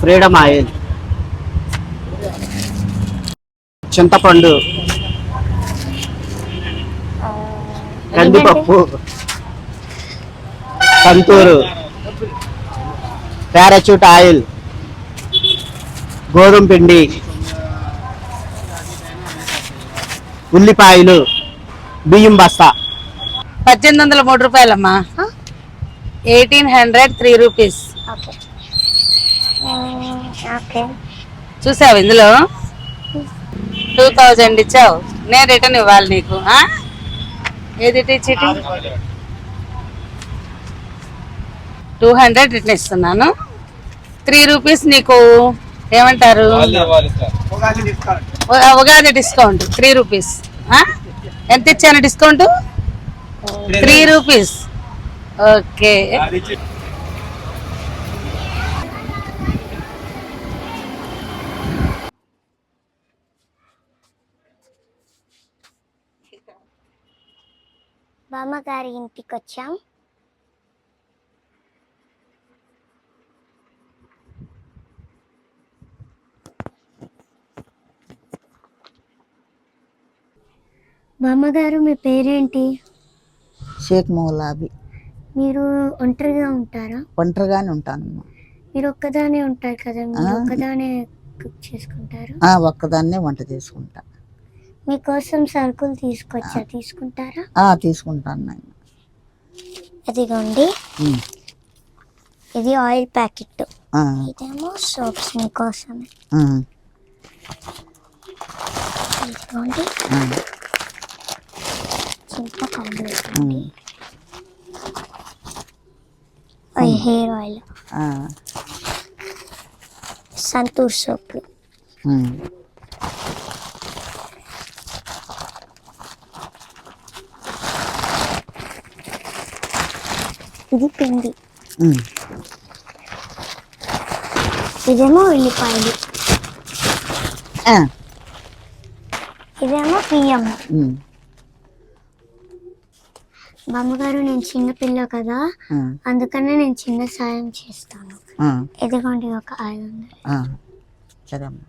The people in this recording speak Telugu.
Freedom oil. చింతపండు. కందిపప్పు. Santoor parachute oil. గోధుమ పిండి. ఉల్లిపాయలు బియ్యం బస్తా. పద్దెనిమిది వందల మూడు రూపాయలమ్మా. Eighteen hundred three rupees. Okay. Okay. చూసావు ఇందులో? టూ థౌజండ్ ఇచ్చావు. నేను రిటర్న్ ఇవ్వాలి నీకు. ఆ? ఏది చీటీ? టూ హండ్రెడ్ రిటర్న్ ఇస్తున్నాను. త్రీ రూపీస్ నీకు. ఏమంటారు? ఉగాది డిస్కౌంట్ త్రీ రూపీస్ ఎంత ఇచ్చాను డిస్కౌంట్? Three rupees okay. బామ్మగారి ఇంటికి వచ్చాం బామ్మగారు మీ పేరేంటి? షేక్ మౌలాబి మీరు ఒంటరిగా ఉంటారా? ఒంటరిగానే ఉంటానమ్మా మీరు ఒక్కదానే ఉంటారు కదా మీరు. ఒక్కదానే కుక్ చేసుకుంటారు? ఆ, ఒక్కదాన్నే వంట చేసుకుంటా. మీకోసం సరుకులు తీసుకొచ్చా తీసుకుంటారా? ఆ, తీసుకుంటాను నేను ఇదిగోండి ఉమ్. ఇది ఆయిల్ ప్యాకెట్ ఆ, ఇదేమో సోప్స్ మీకోసమే. ఆ, ఇదిగోండి. ఆ, ఉమ్, ఇవ్వండి హెయిర్ ఆయిల్. సంతూర్ సోప్లు ఇది పిండి. ఇదేమో ఉల్లిపాయలు. ఇదేమో బియ్యం బామ్మగారు నేను చిన్న పిల్ల కదా అందుకనే నేను చిన్న సాయం చేస్తాను. ఆ, ఇదిగోండి ఒక ఐదు వందలు. సరే అమ్మా.